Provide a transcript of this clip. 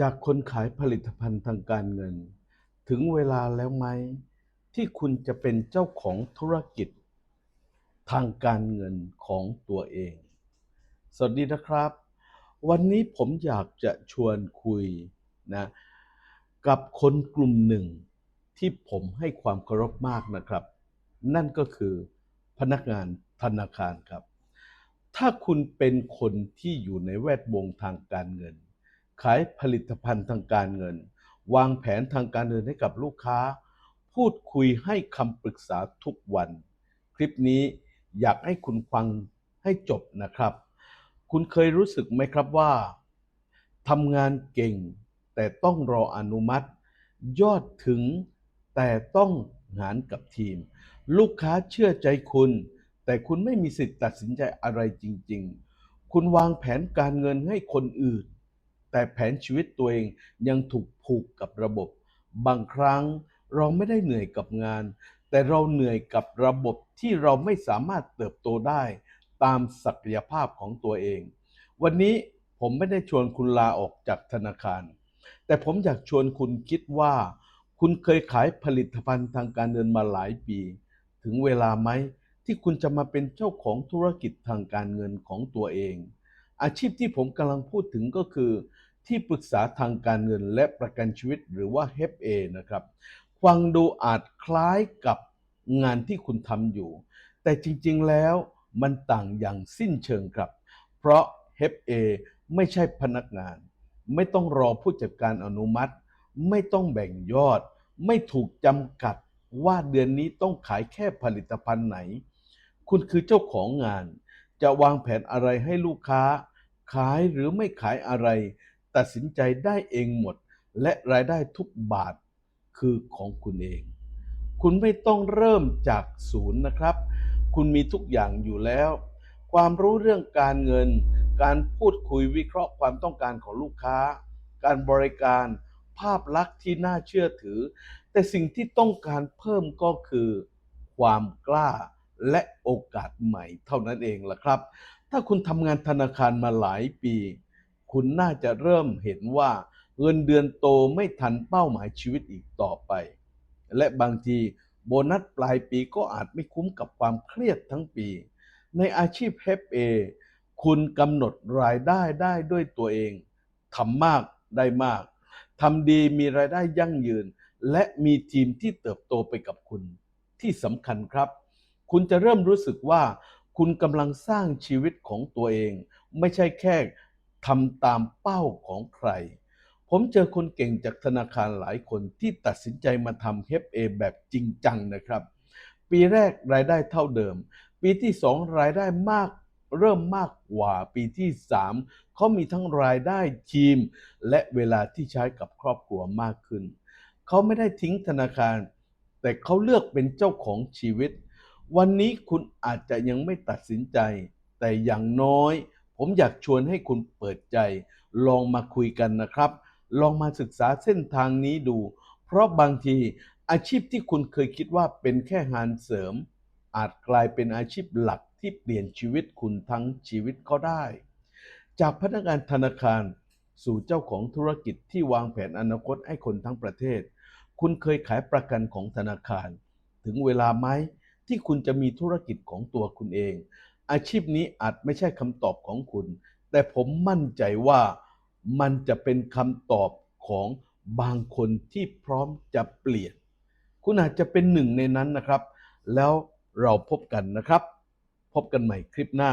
จากคนขายผลิตภัณฑ์ทางการเงิน ถึงเวลาแล้วไหม ที่คุณจะเป็นเจ้าของธุรกิจ ทางการเงินของตัวเอง สวัสดีนะครับ วันนี้ผมอยากจะชวนคุยนะกับคนกลุ่มหนึ่งที่ผมให้ความเคารพมากนะครับ นั่นก็คือพนักงานธนาคารครับ ถ้าคุณเป็นคนที่อยู่ในแวดวงทางการเงิน ขายผลิตภัณฑ์ทางการเงิน วางแผนทางการเงินให้กับลูกค้า พูดคุยให้คำปรึกษาทุกวัน คลิปนี้อยากให้คุณฟังให้จบนะครับ คุณเคยรู้สึกไหมครับว่าทำงานเก่ง แต่ต้องรออนุมัติ ยอดถึงแต่ต้องหารกับทีม ลูกค้าเชื่อใจคุณ แต่คุณไม่มีสิทธิ์ตัดสินใจอะไรจริง ๆ คุณวางแผนการเงินให้คนอื่น แต่แผนชีวิตตัวเองยังถูกผูกกับระบบ บางครั้งเราไม่ได้เหนื่อยกับงาน แต่เราเหนื่อยกับระบบที่เราไม่สามารถเติบโตได้ตามศักยภาพของตัวเอง วันนี้ผมไม่ได้ชวนคุณลาออกจากธนาคาร แต่ผมอยากชวนคุณคิดว่า คุณเคยขายผลิตภัณฑ์ทางการเงินมาหลายปี ถึงเวลาไหมที่คุณจะมาเป็นเจ้าของธุรกิจทางการเงินของตัวเอง อาชีพที่ผมกำลังพูดถึงก็คือ ที่ปรึกษาทางการเงินและประกันชีวิตหรือว่า HFA นะครับ ฟังดูอาจคล้ายกับงานที่คุณทำอยู่ แต่จริงๆแล้วมันต่างอย่างสิ้นเชิงครับ เพราะ HFA ไม่ใช่พนักงาน ไม่ต้องรอผู้จัดการอนุมัติ ไม่ต้องแบ่งยอด ไม่ถูกจำกัดว่าเดือนนี้ต้องขายแค่ผลิตภัณฑ์ไหน คุณคือเจ้าของงาน จะวางแผนอะไรให้ลูกค้า ขายหรือไม่ขายอะไร ตัดสินใจได้เองหมด และรายได้ทุกบาทคือของคุณเอง คุณไม่ต้องเริ่มจากศูนย์นะครับ คุณมีทุกอย่างอยู่แล้ว ความรู้เรื่องการเงิน การพูดคุยวิเคราะห์ความต้องการของลูกค้า การบริการภาพลักษณ์ที่น่าเชื่อถือ แต่สิ่งที่ต้องการเพิ่มก็คือ ความกล้าและโอกาสใหม่เท่านั้นเองล่ะครับ ถ้าคุณทำงานธนาคารมาหลายปี คุณน่าจะเริ่มเห็นว่าเงินเดือนโตไม่ทันเป้าหมายชีวิตอีกต่อไป และบางทีโบนัสปลายปีก็อาจไม่คุ้มกับความเครียดทั้งปี ในอาชีพ FA คุณกำหนดรายได้ได้ด้วยตัวเองทำมากได้มากทำดีมีรายได้ยั่งยืน และมีทีมที่เติบโตไปกับคุณ ที่สำคัญครับ คุณจะเริ่มรู้สึกว่า คุณกำลังสร้างชีวิตของตัวเอง ไม่ใช่แค่ ทำตามเป้าของใคร ผมเจอคนเก่งจากธนาคารหลายคนที่ตัดสินใจมาทำ HFA แบบจริงจังนะครับ ปีแรกรายได้เท่าเดิม ปีที่สองรายได้มากเริ่มมากกว่าปีที่สามเขามีทั้งรายได้ทีม และเวลาที่ใช้กับครอบครัวมากขึ้น เขาไม่ได้ทิ้งธนาคาร แต่เขาเลือกเป็นเจ้าของชีวิต วันนี้คุณอาจจะยังไม่ตัดสินใจ แต่อย่างน้อย ผมอยากชวนให้คุณเปิดใจ ลองมาคุยกันนะครับ ลองมาศึกษาเส้นทางนี้ดู เพราะบางทีอาชีพที่คุณเคยคิดว่าเป็นแค่งานเสริม อาจกลายเป็นอาชีพหลักที่เปลี่ยนชีวิตคุณทั้งชีวิตก็ได้ จากพนักงานธนาคารสู่เจ้าของธุรกิจที่วางแผนอนาคตให้คนทั้งประเทศ คุณเคยขายประกันของธนาคาร ถึงเวลาไหมที่คุณจะมีธุรกิจของตัวคุณเอง อาชีพนี้อาจไม่ใช่คำตอบของคุณ แต่ผมมั่นใจว่ามันจะเป็นคำตอบของบางคนที่พร้อมจะเปลี่ยน คุณอาจจะเป็นหนึ่งในนั้นนะครับ แล้วเราพบกันนะครับ พบกันใหม่คลิปหน้า